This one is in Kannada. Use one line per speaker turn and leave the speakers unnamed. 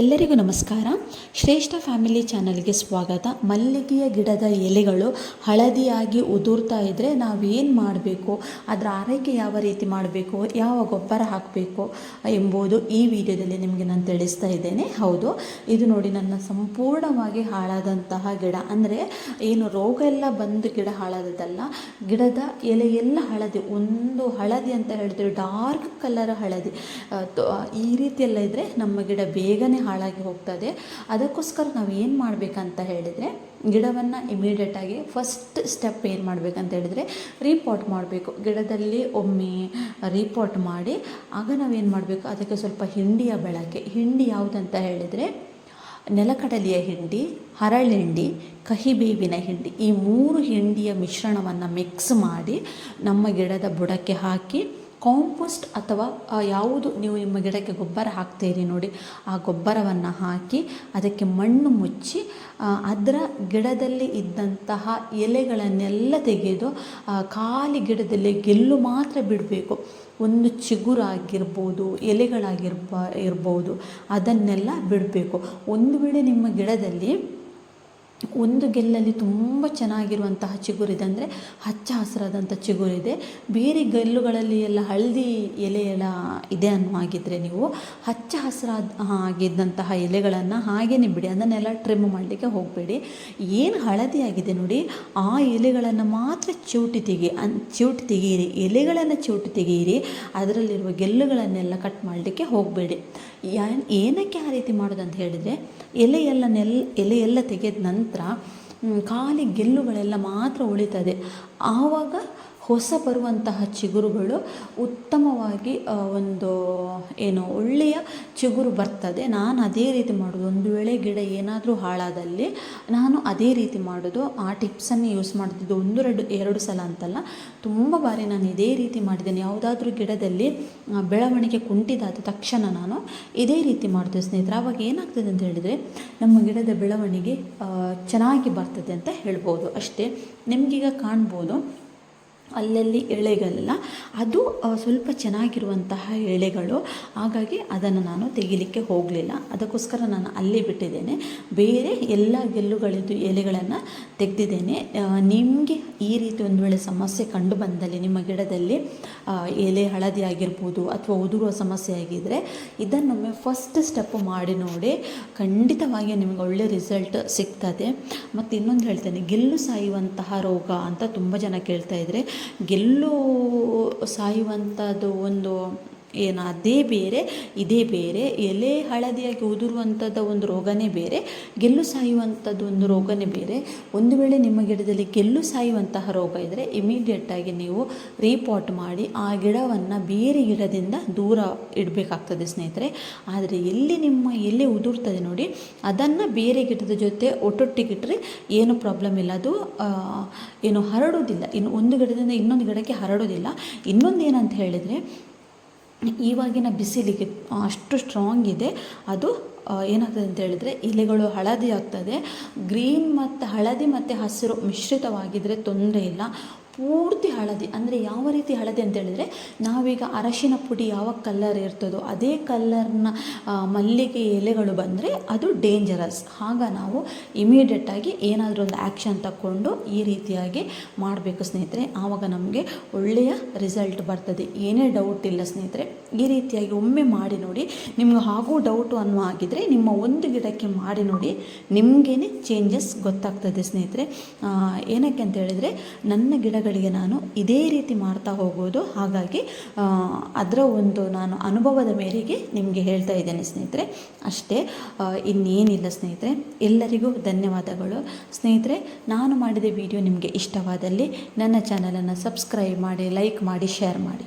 ಎಲ್ಲರಿಗೂ ನಮಸ್ಕಾರ. ಶ್ರೇಷ್ಠ ಫ್ಯಾಮಿಲಿ ಚಾನಲ್ಗೆ ಸ್ವಾಗತ. ಮಲ್ಲಿಗೆಯ ಗಿಡದ ಎಲೆಗಳು ಹಳದಿಯಾಗಿ ಉದುರ್ತಾ ಇದ್ದರೆ ನಾವೇನು ಮಾಡಬೇಕು? ಅದರ ಆರೈಕೆ ಯಾವ ರೀತಿ ಮಾಡಬೇಕು? ಯಾವ ಗೊಬ್ಬರ ಹಾಕಬೇಕು ಎಂಬುದು ಈ ವಿಡಿಯೋದಲ್ಲಿ ನಿಮಗೆ ನಾನು ತಿಳಿಸ್ತಾ ಇದ್ದೇನೆ. ಹೌದು, ಇದು ನೋಡಿ ನನ್ನ ಸಂಪೂರ್ಣವಾಗಿ ಹಾಳಾದಂತಹ ಗಿಡ. ಅಂದರೆ ಏನು ರೋಗ ಎಲ್ಲ ಬಂದು ಗಿಡ ಹಾಳಾದದಲ್ಲ ಗಿಡದ ಎಲೆ ಎಲ್ಲ ಹಳದಿ, ಒಂದು ಹಳದಿ ಅಂತ ಹೇಳಿದ್ರೆ ಡಾರ್ಕ್ ಕಲರ್ ಹಳದಿ. ಈ ರೀತಿಯೆಲ್ಲ ಇದ್ದರೆ ನಮ್ಮ ಗಿಡ ಬೇಗನೆ ಹಾಳಾಗಿ ಹೋಗ್ತದೆ. ಅದಕ್ಕೋಸ್ಕರ ನಾವು ಏನು ಮಾಡಬೇಕಂತ ಹೇಳಿದರೆ, ಗಿಡವನ್ನು ಇಮಿಡಿಯೇಟಾಗಿ ಫಸ್ಟ್ ಸ್ಟೆಪ್ ಏನು ಮಾಡಬೇಕಂತ ಹೇಳಿದರೆ ರೀಪಾಟ್ ಮಾಡಬೇಕು. ಗಿಡದಲ್ಲಿ ಒಮ್ಮೆ ರೀಪಾಟ್ ಮಾಡಿ, ಆಗ ನಾವೇನು ಮಾಡಬೇಕು? ಅದಕ್ಕೆ ಸ್ವಲ್ಪ ಹಿಂಡಿಯ ಬಳಕೆ. ಹಿಂಡಿ ಯಾವುದಂತ ಹೇಳಿದರೆ, ನೆಲಕಡಲೆಯ ಹಿಂಡಿ ಹರಳೆಂಡಿ ಕಹಿಬೇವಿನ ಹಿಂಡಿ. ಈ ಮೂರು ಹಿಂಡಿಯ ಮಿಶ್ರಣವನ್ನು ಮಿಕ್ಸ್ ಮಾಡಿ, ನಮ್ಮ ಗಿಡದ ಬುಡಕ್ಕೆ ಹಾಕಿ ಕಾಂಪೋಸ್ಟ್ ಅಥವಾ ಯಾವುದು ನೀವು ನಿಮ್ಮ ಗಿಡಕ್ಕೆ ಗೊಬ್ಬರ ಹಾಕ್ತೀರಿ ನೋಡಿ, ಆ ಗೊಬ್ಬರವನ್ನು ಹಾಕಿ ಅದಕ್ಕೆ ಮಣ್ಣು ಮುಚ್ಚಿ ಅದರ ಗಿಡದಲ್ಲಿ ಇದ್ದಂತಹ ಎಲೆಗಳನ್ನೆಲ್ಲ ತೆಗೆದು ಖಾಲಿ ಗಿಡದಲ್ಲಿ ಗೆಲ್ಲು ಮಾತ್ರ ಬಿಡಬೇಕು. ಒಂದು ಚಿಗುರಾಗಿರ್ಬೋದು, ಎಲೆಗಳಾಗಿರ್ಬ, ಇರ್ಬೋದು, ಅದನ್ನೆಲ್ಲ ಬಿಡಬೇಕು. ಒಂದು ವೇಳೆ ನಿಮ್ಮ ಗಿಡದಲ್ಲಿ ಒಂದು ಗೆಲ್ಲಲ್ಲಿ ತುಂಬ ಚೆನ್ನಾಗಿರುವಂತಹ ಚಿಗುರಿದೆ ಅಂದರೆ ಹಚ್ಚ ಹಸಿರಾದಂಥ ಚಿಗುರಿದೆ ಬೇರೆ ಗೆಲ್ಲುಗಳಲ್ಲಿ ಎಲ್ಲ ಹಳದಿ ಎಲೆ ಎಲ್ಲ ಇದೆ ಅನ್ನೋ ಹಾಗಿದ್ರೆ ನೀವು ಹಚ್ಚ ಹಸಿರಾದ ಆಗಿದ್ದಂತಹ ಎಲೆಗಳನ್ನು ಹಾಗೇನೆ ಬಿಡಿ, ಅದನ್ನೆಲ್ಲ ಟ್ರಿಮ್ ಮಾಡಲಿಕ್ಕೆ ಹೋಗಬೇಡಿ. ಏನು ಹಳದಿ ಆಗಿದೆ ನೋಡಿ, ಆ ಎಲೆಗಳನ್ನು ಮಾತ್ರ ಚಿವುಟಿ ತೆಗಿ, ಅನ್ ಚಿವುಟಿ ತೆಗೆಯಿರಿ ಎಲೆಗಳನ್ನು ಚಿವುಟಿ ತೆಗೆಯಿರಿ ಅದರಲ್ಲಿರುವ ಗೆಲ್ಲುಗಳನ್ನೆಲ್ಲ ಕಟ್ ಮಾಡಲಿಕ್ಕೆ ಹೋಗಬೇಡಿ. ಏನಕ್ಕೆ ಆ ರೀತಿ ಮಾಡೋದಂತ ಹೇಳಿದರೆ, ಎಲೆಯೆಲ್ಲ ನೆಲ್, ಎಲೆಯೆಲ್ಲ ತೆಗೆದ ನಂತರ ಮ್, ಖಾಲಿ ಗೆಲ್ಲುಗಳೆಲ್ಲ ಮಾತ್ರ ಉಳಿತದೆ. ಆವಾಗ ಹೊಸ ಬರುವಂತಹ ಚಿಗುರುಗಳು ಉತ್ತಮವಾಗಿ ಒಂದು, ಏನು, ಒಳ್ಳೆಯ ಚಿಗುರು ಬರ್ತದೆ. ನಾನು ಅದೇ ರೀತಿ ಮಾಡೋದು. ಒಂದು ವೇಳೆ ಗಿಡ ಏನಾದರೂ ಹಾಳಾದಲ್ಲಿ ನಾನು ಅದೇ ರೀತಿ ಮಾಡೋದು. ಆ ಟಿಪ್ಸನ್ನು ಯೂಸ್ ಮಾಡ್ತಿದ್ದು ಒಂದು, ಎರಡು ಎರಡು ಸಲ ಅಂತಲ್ಲ. ತುಂಬ ಬಾರಿ ನಾನು ಇದೇ ರೀತಿ ಮಾಡಿದ್ದೇನೆ. ಯಾವುದಾದ್ರೂ ಗಿಡದಲ್ಲಿ ಬೆಳವಣಿಗೆ ಕುಂಠಿತಾದ ತಕ್ಷಣ ನಾನು ಇದೇ ರೀತಿ ಮಾಡ್ತೇವೆ ಸ್ನೇಹಿತರೆ, ಆವಾಗ ಏನಾಗ್ತದೆ ಅಂತ ಹೇಳಿದರೆ, ನಮ್ಮ ಗಿಡದ ಬೆಳವಣಿಗೆ ಚೆನ್ನಾಗಿ ಬರ್ತದೆ ಅಂತ ಹೇಳ್ಬೋದು. ಅಷ್ಟೇ. ನಿಮಗೀಗ ಕಾಣ್ಬೋದು. ಅಲ್ಲಲ್ಲಿ ಎಳೆಗಳೆಲ್ಲ, ಅದು ಸ್ವಲ್ಪ ಚೆನ್ನಾಗಿರುವಂತಹ ಎಳೆಗಳು. ಹಾಗಾಗಿ ಅದನ್ನು ನಾನು ತೆಗಿಲಿಕ್ಕೆ ಹೋಗಲಿಲ್ಲ. ಅದಕ್ಕೋಸ್ಕರ ನಾನು ಅಲ್ಲೇ ಬಿಟ್ಟಿದ್ದೇನೆ. ಬೇರೆ ಎಲ್ಲ ಗೆಲ್ಲುಗಳಿದ್ದು ಎಲೆಗಳನ್ನು ತೆಗೆದಿದ್ದೇನೆ. ನಿಮಗೆ ಈ ರೀತಿ ಒಂದು ವೇಳೆ ಸಮಸ್ಯೆ ಕಂಡು ಬಂದಲ್ಲಿ, ನಿಮ್ಮ ಗಿಡದಲ್ಲಿ ಎಲೆ ಹಳದಿ ಆಗಿರ್ಬೋದು ಅಥವಾ ಉದುರುವ ಸಮಸ್ಯೆ ಆಗಿದ್ದರೆ ಇದನ್ನೊಮ್ಮೆ ಫಸ್ಟ್ ಸ್ಟೆಪ್ ಮಾಡಿ ನೋಡಿ ಖಂಡಿತವಾಗಿ ನಿಮಗೆ ಒಳ್ಳೆ ರಿಸಲ್ಟ್ ಸಿಗ್ತದೆ. ಮತ್ತು ಇನ್ನೊಂದು ಹೇಳ್ತೇನೆ, ಗೆಲ್ಲು ಸಾಯುವಂತಹ ರೋಗ ಅಂತ ತುಂಬ ಜನ ಕೇಳ್ತಾ ಇದ್ದಾರೆ ಗೆಲ್ಲು ಸಾಯುವಂಥದ್ದು ಒಂದು ಏನು, ಅದೇ ಬೇರೆ, ಇದೇ ಬೇರೆ, ಎಲೆ ಹಳದಿಯಾಗಿ ಉದುರುವಂಥದ್ದು ಒಂದು ರೋಗನೇ ಬೇರೆ, ಗೆಲ್ಲು ಸಾಯುವಂಥದ್ದು ಒಂದು ರೋಗನೇ ಬೇರೆ. ಒಂದು ವೇಳೆ ನಿಮ್ಮ ಗಿಡದಲ್ಲಿ ಗೆಲ್ಲು ಸಾಯುವಂತಹ ರೋಗ ಇದ್ದರೆ ಇಮಿಡಿಯೇಟಾಗಿ ನೀವು ರೀಪಾಟ್ ಮಾಡಿ ಆ ಗಿಡವನ್ನು ಬೇರೆ ಗಿಡದಿಂದ ದೂರ ಇಡಬೇಕಾಗ್ತದೆ ಸ್ನೇಹಿತರೆ. ಆದರೆ ಎಲ್ಲಿ ನಿಮ್ಮ ಎಲೆ ಉದುರ್ತದೆ ನೋಡಿ, ಅದನ್ನು ಬೇರೆ ಗಿಡದ ಜೊತೆ ಒಟ್ಟೊಟ್ಟಿಗಿಟ್ರೆ ಏನು ಪ್ರಾಬ್ಲಮ್ ಇಲ್ಲ. ಅದು ಏನು ಹರಡೋದಿಲ್ಲ ಇನ್ನು ಒಂದು ಗಿಡದಿಂದ ಇನ್ನೊಂದು ಗಿಡಕ್ಕೆ ಹರಡೋದಿಲ್ಲ ಇನ್ನೊಂದು ಏನಂತ ಹೇಳಿದರೆ ಇವಾಗಿನ ಬಿಸಿಲಿಗೆ ಅಷ್ಟು ಸ್ಟ್ರಾಂಗ್ ಇದೆ. ಅದು ಏನಾಗ್ತದೆ ಅಂತ ಹೇಳಿದ್ರೆ ಎಲೆಗಳು ಹಳದಿ ಆಗ್ತದೆ. ಗ್ರೀನ್ ಮತ್ತು ಹಳದಿ ಮತ್ತು ಹಸಿರು ಮಿಶ್ರಿತವಾಗಿದ್ದರೆ ತೊಂದರೆ ಇಲ್ಲ. ಪೂರ್ತಿ ಹಳದಿ, ಅಂದರೆ ಯಾವ ರೀತಿ ಹಳದಿ ಅಂತ ಹೇಳಿದರೆ, ನಾವೀಗ ಅರಶಿನ ಪುಡಿ ಯಾವ ಕಲ್ಲರ್ ಇರ್ತದೋ ಅದೇ ಕಲ್ಲರ್ನ ಮಲ್ಲಿಗೆ ಎಲೆಗಳು ಬಂದರೆ ಅದು ಡೇಂಜರಸ್ ಆಗ ನಾವು ಇಮಿಡಿಯೇಟಾಗಿ ಏನಾದರೂ ಒಂದು ಆ್ಯಕ್ಷನ್ ತಗೊಂಡು ಈ ರೀತಿಯಾಗಿ ಮಾಡಬೇಕು ಸ್ನೇಹಿತರೆ. ಆವಾಗ ನಮಗೆ ಒಳ್ಳೆಯ ರಿಸಲ್ಟ್ ಬರ್ತದೆ. ಏನೇ ಡೌಟ್ ಇಲ್ಲ ಸ್ನೇಹಿತರೆ. ಈ ರೀತಿಯಾಗಿ ಒಮ್ಮೆ ಮಾಡಿ ನೋಡಿ, ನಿಮ್ಗೆ ಹಾಗೂ ಡೌಟು ಅನ್ನೋ ಆಗಿದ್ದರೆ ನಿಮ್ಮ ಒಂದು ಗಿಡಕ್ಕೆ ಮಾಡಿ ನೋಡಿ, ನಿಮಗೇನೆ ಚೇಂಜಸ್ ಗೊತ್ತಾಗ್ತದೆ ಸ್ನೇಹಿತರೆ. ಏನಕ್ಕೆ ಅಂತ ಹೇಳಿದರೆ, ನನ್ನ ಗಿಡಗಳಿಗೆ ನಾನು ಇದೇ ರೀತಿ ಮಾಡ್ತಾ ಹೋಗೋದು. ಹಾಗಾಗಿ ಅದರ ಒಂದು ನಾನು ಅನುಭವದ ಮೇರೆಗೆ ನಿಮಗೆ ಹೇಳ್ತಾ ಇದ್ದೇನೆ ಸ್ನೇಹಿತರೆ. ಅಷ್ಟೇ ಇನ್ನೇನಿಲ್ಲ ಸ್ನೇಹಿತರೆ. ಎಲ್ಲರಿಗೂ ಧನ್ಯವಾದಗಳು. ಸ್ನೇಹಿತರೆ, ನಾನು ಮಾಡಿದ ವಿಡಿಯೋ ನಿಮಗೆ ಇಷ್ಟವಾದಲ್ಲಿ ನನ್ನ ಚಾನಲನ್ನು ಸಬ್ಸ್ಕ್ರೈಬ್ ಮಾಡಿ, ಲೈಕ್ ಮಾಡಿ, ಶೇರ್ ಮಾಡಿ.